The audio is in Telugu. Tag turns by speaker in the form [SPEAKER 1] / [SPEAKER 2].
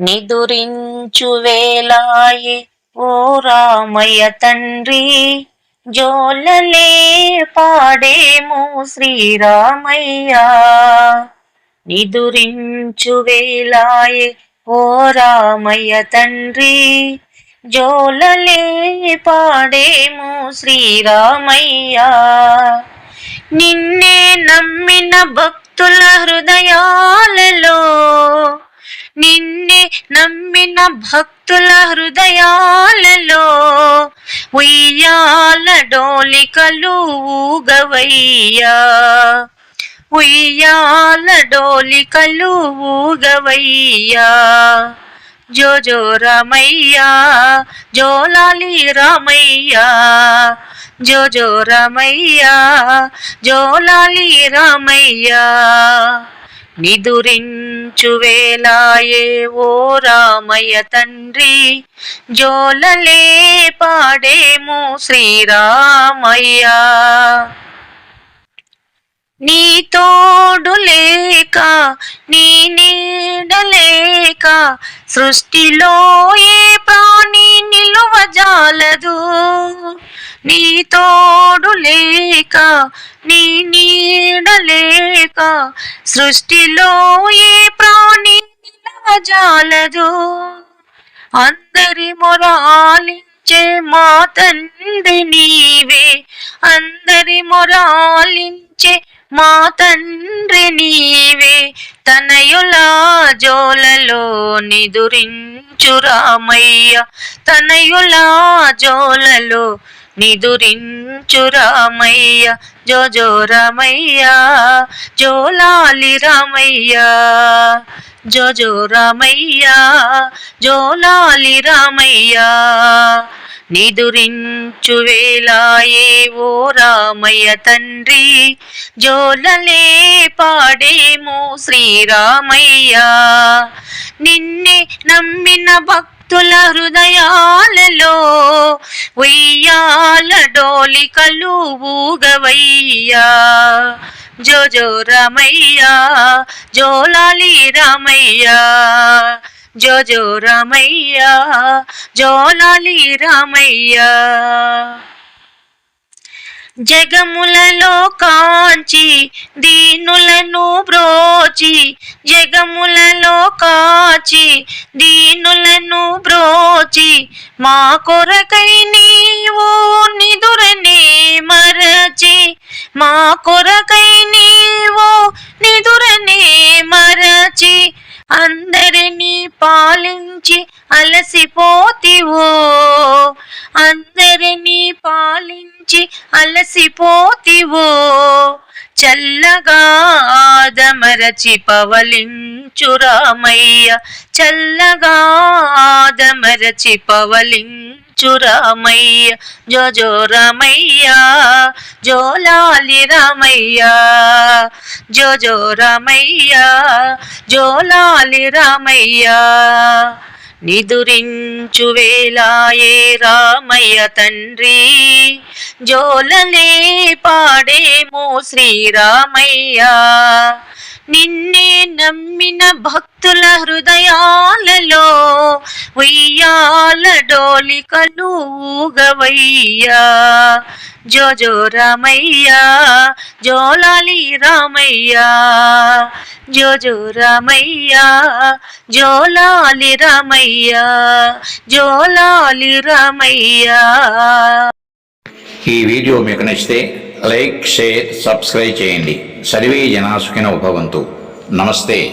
[SPEAKER 1] నిదురించు వేలాయి ఓ రామయ్య తండ్రి. జోలలే పాడేము శ్రీరామయ్య. నిదురించు వేలాయే ఓ రామయ్య తండ్రి. జోలలే పాడేము శ్రీరామయ్య. నిన్నే నమ్మిన భక్తుల హృదయాలలో నిన్నే నమ్మిన భక్తుల హృదయాలలో ఉయ్యాల డోలికలు ఊగవయ్యా. ఉయ్యాల డోలికలు ఊగవయ్యా. జో జో రామయ్యా జోలాలి రామయ్యా. జో జో రామయ్యా జోలాలి రామయ్యా. నిదురించు వేలాయే ఓ రామయ్య తండ్రి. జోలలే పాడేము శ్రీరామయ్య. నీ తోడు లేక నీ నీడలేక సృష్టిలో ఏ ప్రాణి తోడు లేక నీ నీడలేక సృష్టిలో ఏ ప్రాణి జాలదు. అందరి మొరాలించే మా తండ్రి నీవే. అందరి మొరాలించే మా తండ్రి నీవే. తనయుల జోలలో నిదురించు రామయ్య. తనయుల జోలలో నిదురించు రామయ్య జో జో రామయ్య జోలాలి రామయ్య జో జో రామయ్య జోలాలి రామయ్య. నిదురించు వేలాయే ఓ రామయ్య తండ్రి జోలలే పాడేమో శ్రీరామయ్య. నిన్నే నమ్మిన భక్తి భక్తుల హృదయాలలో వెయ్యాల డోలికలు ఊగవయ్యా. జో జో రామయ్యా జోలాలి రామయ్యా. జో జో రామయ్యా జోలాలి రామయ్యా. జగములలో కాంచి దీనులను బ్రోచి జగములలో కాచి దీనులను బ్రోచి మా కొరకై నీవు నిదురనే మరచి మా కొరకై నీవు నిదురనే మరచి అందరినీ పాలించి అలసిపోతివో. అందరినీ పాలించి అలసిపోతివో. చల్లగా ఆదమరచి పవలించు రామయ్య. చల్లగా ఆదమరచి పవలించు రామయ్య. జో జో రామయ్య జోలాలి రామయ్య. జో జో రామయ్య జోలాలి రామయ్య. నిదురించు వేలాయే రామయ్య తండ్రి. జోలలే పాడేమో శ్రీరామయ్య. నిన్నే నమ్మిన భక్తుల హృదయాలలో ఉయ్యాల డోలికలు ఊగవయ్యా. జో జో రామయ్యా జోలాలి రామయ్యా. జో జో రామయ్యా జోలాలి రామయ్యా జోలాలి రామయ్యా.
[SPEAKER 2] ఈ వీడియో మీకు నచ్చితే లైక్ షేర్ సబ్స్క్రైబ్ చేయండి. సర్వే జనాసుకిన ఉపవంతు నమస్తే.